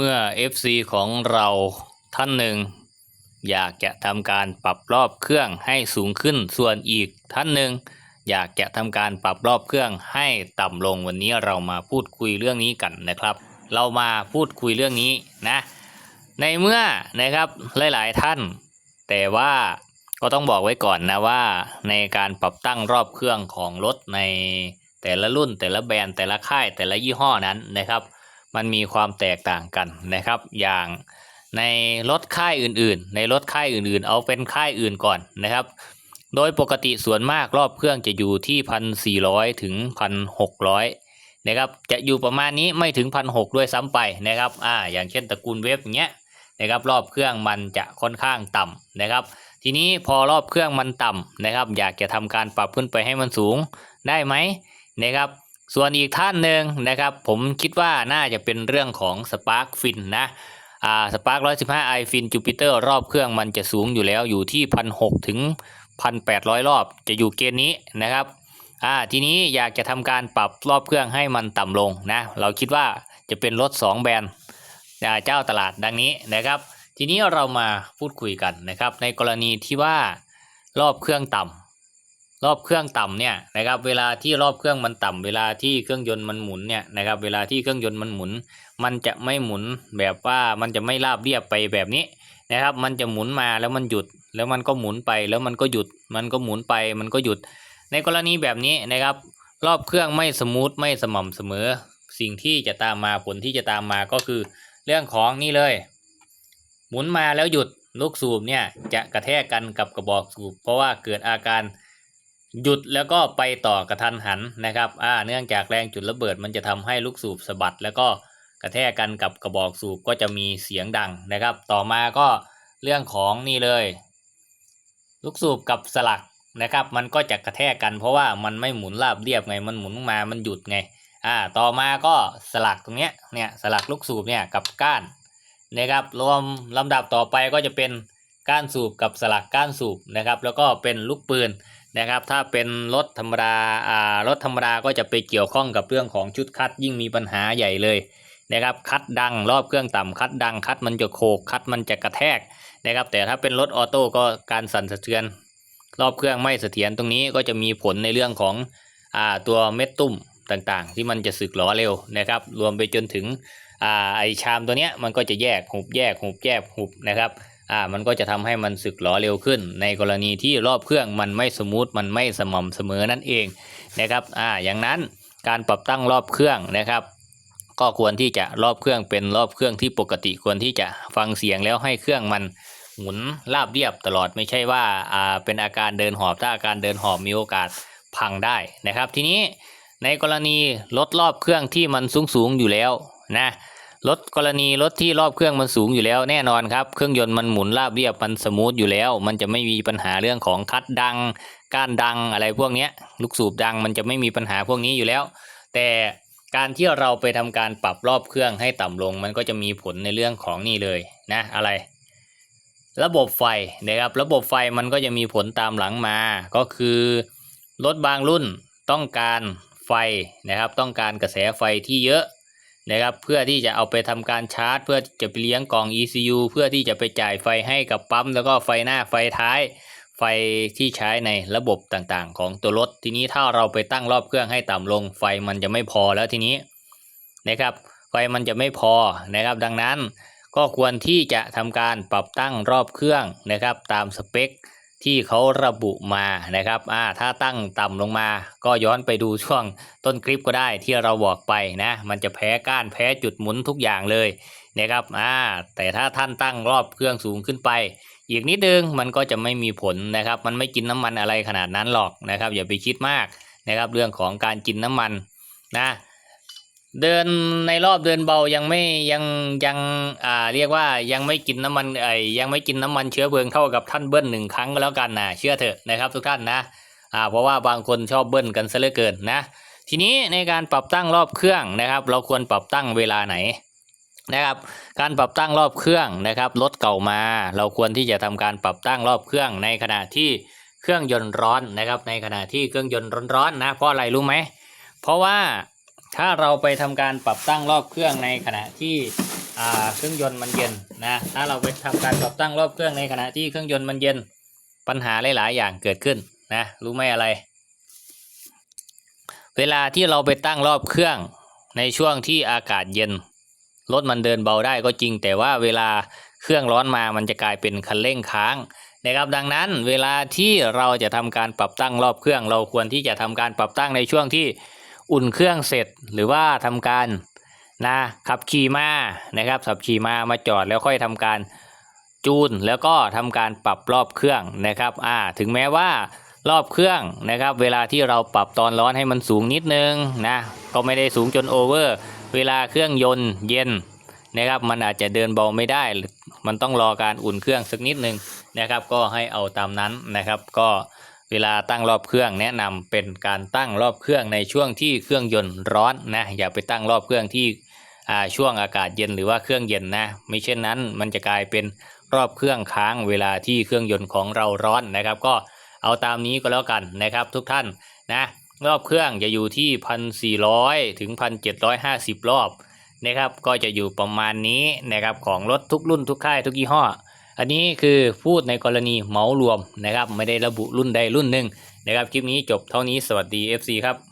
เมื่อ FC ของเราท่านหนึ่ง อยากจะทำการปรับรอบเครื่องให้สูงขึ้นส่วนอีกท่านหนึ่ง อยากจะทำการปรับรอบเครื่องให้ต่ำลงวันนี้เรามาพูดคุยเรื่องนี้กันนะครับ เรามาพูดคุยเรื่องนี้นะ ในเมื่อนะครับหลายๆท่าน แต่ว่าก็ต้องบอกไว้ก่อนนะว่า ในการปรับตั้งรอบเครื่องของรถในแต่ละรุ่นแต่ละแบรนด์แต่ละค่ายแต่ละยี่ห้อนั้นนะครับ มันมีความแตกต่างกันนะครับ อย่างในรถค่ายอื่นๆ ในรถค่ายอื่นๆ เอาเป็นค่ายอื่นก่อนนะครับ โดยปกติส่วนมากรอบเครื่องจะอยู่ที่พันสี่ร้อยถึงพันหกร้อยนะครับจะอยู่ประมาณนี้ไม่ถึงพันหกด้วยซ้ำไปนะครับอ่าอย่างเช่นตระกูลเวฟอย่างเงี้ยนะครับรอบเครื่องมันจะค่อนข้างต่ำนะครับ ทีนี้พอรอบเครื่องมันต่ำนะครับ อยากจะทำการปรับขึ้นไปให้มันสูงได้ไหมนะครับ ส่วนอีกท่านหนึ่งนะครับ ผมคิดว่าน่าจะเป็นเรื่องของ Spark Fin นะอ่า Spark 115 i Fin Jupiter รอบเครื่องมันจะสูงอยู่แล้วอยู่ที่พันหถึงพันแปดรอบจะอยู่เกณฑ์นี้นะครับอ่าทีนี้อยากจะทำการปรับรอบเครื่องให้มันต่ำลงนะเราคิดว่าจะเป็นรถ 2 แบรนด์เจ้าตลาดดังนี้นะครับ ทีนี้เรามาพูดคุยกันนะครับ ในกรณีที่ว่ารอบเครื่องต่ำ รอบเครื่องต่ำเนี่ยนะครับเวลาที่รอบเครื่องมันต่ำเวลาที่เครื่องยนต์มันหมุนเนี่ยนะครับเวลาที่เครื่องยนต์มันหมุน มันจะไม่หมุนแบบว่ามันจะไม่ราบเรียบไปแบบนี้นะครับ มันจะหมุนมาแล้วมันหยุด แล้วมันก็หมุนไปแล้วมันก็หยุด มันก็หมุนไปมันก็หยุด ในกรณีแบบนี้นะครับ รอบเครื่องไม่สมูทไม่สม่ำเสมอ สิ่งที่จะตามมาผลที่จะตามมาก็คือเรื่องของนี่เลย หมุนมาแล้วหยุดลูกสูบเนี่ยจะกระแทกกันกับกระบอกสูบ เพราะว่าเกิดอาการ หยุดแล้วก็ไปต่อกระทันหันนะครับอ่าเนื่องจากแรงจุดระเบิดมันจะทำให้ลูกสูบสะบัด แล้วก็กระแทกกันกับกระบอกสูบก็จะมีเสียงดังนะครับ ต่อมาก็เรื่องของนี่เลย ลูกสูบกับสลักนะครับ มันก็จะกระแทกกันเพราะว่ามันไม่หมุนราบเรียบไง มันหมุนมามันหยุดไงอ่าต่อมาก็สลักตรงเนี้ยเนี่ยสลักลูกสูบเนี่ยกับก้านนะครับรวมลำดับต่อไปก็จะเป็นก้านสูบกับสลักก้านสูบนะครับ แล้วก็เป็นลูกปืน นะครับ ถ้าเป็นรถธรรมดาอ่ารถธรรมดาก็จะไปเกี่ยวข้องกับเรื่องของชุดคัดยิ่งมีปัญหาใหญ่เลยนะครับคัดดังรอบเครื่องต่ำคัดดังคัดมันจะโขกคัดมันจะกระแทกนะครับ แต่ถ้าเป็นรถออโต้ก็การสั่นสะเทือน รอบเครื่องไม่เสถียรตรงนี้ก็จะมีผลในเรื่องของอ่าตัวเม็ดตุ้มต่างๆ ที่มันจะสึกหรอเร็วนะครับ รวมไปจนถึงอ่าไอชามตัวเนี้ยมันก็จะแยกหุบแยกหุบแยกหุบนะครับ อ่ามันก็จะทำให้มันสึกหรอเร็วขึ้น ในกรณีที่รอบเครื่องมันไม่สมูทมันไม่สม่ำเสมอนั่นเองนะครับอ่าอย่างนั้นการปรับตั้งรอบเครื่องนะครับ ก็ควรที่จะรอบเครื่องเป็นรอบเครื่องที่ปกติควรที่จะฟังเสียงแล้วให้เครื่องมันหมุนราบเรียบตลอดไม่ใช่ว่าอ่าเป็นอาการเดินหอบถ้าอาการเดินหอบมีโอกาสพังได้นะครับ ทีนี้ในกรณีรถรอบเครื่องที่มันสูงสูงๆอยู่แล้วนะ รถกรณีรถที่รอบเครื่องมันสูงอยู่แล้วแน่นอนครับ เครื่องยนต์มันหมุนราบเรียบมันสมูทอยู่แล้ว มันจะไม่มีปัญหาเรื่องของคัดดัง ก้านดังอะไรพวกนี้ลูกสูบดังมันจะไม่มีปัญหาพวกนี้อยู่แล้ว แต่การที่เราไปทำการปรับรอบเครื่องให้ต่ำลง มันก็จะมีผลในเรื่องของนี่เลยนะอะไร ระบบไฟนะครับระบบไฟมันก็จะมีผลตามหลังมา ก็คือรถบางรุ่นต้องการไฟนะครับ ต้องการกระแสไฟที่เยอะ นะครับเพื่อที่จะเอาไปทำการชาร์จ เพื่อจะไปเลี้ยงกล่อง ECU เพื่อที่จะไปจ่ายไฟให้กับปั๊ม แล้วก็ไฟหน้าไฟท้าย ไฟที่ใช้ในระบบต่างๆ ของตัวรถ ทีนี้ถ้าเราไปตั้งรอบเครื่องให้ต่ำลง ไฟมันจะไม่พอแล้วทีนี้นะครับ ไฟมันจะไม่พอนะครับ ดังนั้นก็ควรที่จะทำการปรับตั้งรอบเครื่องนะครับ ตามสเปค ที่เขาระบุมานะครับอ่าถ้าตั้งต่ำลงมาก็ย้อนไปดูช่วงต้นคลิปก็ได้ที่เราบอกไปนะ มันจะแพ้ก้านแพ้จุดหมุนทุกอย่างเลยนะครับอ่าแต่ถ้าท่านตั้งรอบเครื่องสูงขึ้นไป อีกนิดนึงมันก็จะไม่มีผลนะครับ มันไม่กินน้ำมันอะไรขนาดนั้นหรอกนะครับ อย่าไปคิดมากนะครับ เรื่องของการกินน้ำมันนะ เดินในรอบเดินเบายังไม่ยังยังอ่าเรียกว่ายังไม่กินน้ำมันไอยังไม่กินน้ำมันเชื้อเพลิงเท่ากับท่านเบิ้ลหนึ่งครั้งก็แล้วกันนะเชื่อเถอะนะครับทุกท่านนะอ่าเพราะว่าบางคนชอบเบิ้ลกันซะเหลือเกินนะ ทีนี้ในการปรับตั้งรอบเครื่องนะครับ เราควรปรับตั้งเวลาไหนนะครับ การปรับตั้งรอบเครื่องนะครับรถเก่ามา เราควรที่จะทำการปรับตั้งรอบเครื่องในขณะที่เครื่องยนต์ร้อนนะครับ ในขณะที่เครื่องยนต์ร้อนๆนะเพราะอะไรรู้ไหมเพราะว่า ถ้าเราไปทำการปรับตั้งรอบเครื่องในขณะที่เครื่องยนต์มันเย็นนะถ้าเราไปทำการปรับตั้งรอบเครื่องในขณะที่เครื่องยนต์มันเย็นปัญหาหลายๆ อย่างเกิดขึ้นนะรู้ไหมอะไร เวลาที่เราไปตั้งรอบเครื่องในช่วงที่อากาศเย็นรถมันเดินเบาได้ก็จริง แต่ว่าเวลาเครื่องร้อนมามันจะกลายเป็นคันเร่งค้างนะครับดังนั้นเวลาที่เราจะทำการปรับตั้งรอบเครื่อง เราควรที่จะทำการปรับตั้งในช่วงที่ อุ่นเครื่องเสร็จหรือว่าทำการนะขับขี่มานะครับขับขี่มามาจอดแล้วค่อยทำการจูนแล้วก็ทำการปรับรอบเครื่องนะครับอ่าถึงแม้ว่ารอบเครื่องนะครับ เวลาที่เราปรับตอนร้อนให้มันสูงนิดนึงนะก็ไม่ได้สูงจนโอเวอร์เวลาเครื่องยนต์เย็นนะครับมันอาจจะเดินเบาไม่ได้ มันต้องรอการอุ่นเครื่องสักนิดนึงนะครับ ก็ให้เอาตามนั้นนะครับก็ เวลาตั้งรอบเครื่องแนะนำเป็นการตั้งรอบเครื่องในช่วงที่เครื่องยนต์ร้อนนะอย่าไปตั้งรอบเครื่องที่ช่วงอากาศเย็นหรือว่าเครื่องเย็นนะไม่เช่นนั้นมันจะกลายเป็นรอบเครื่องค้างเวลาที่เครื่องยนต์ของเราร้อนนะครับ ก็เอาตามนี้ก็แล้วกันนะครับ ทุกท่านนะรอบเครื่องจะอยู่ที่พันสี่ร้อยถึงพันเจ็ดร้อยห้าสิบรอบนะครับก็จะอยู่ประมาณนี้นะครับของรถทุกรุ่นทุกค่ายทุกยี่ห้อ อันนี้คือพูดในกรณีเหมารวมนะครับ ไม่ได้ระบุรุ่นใดรุ่นหนึ่งนะครับ คลิปนี้จบเท่านี้สวัสดี FC ครับ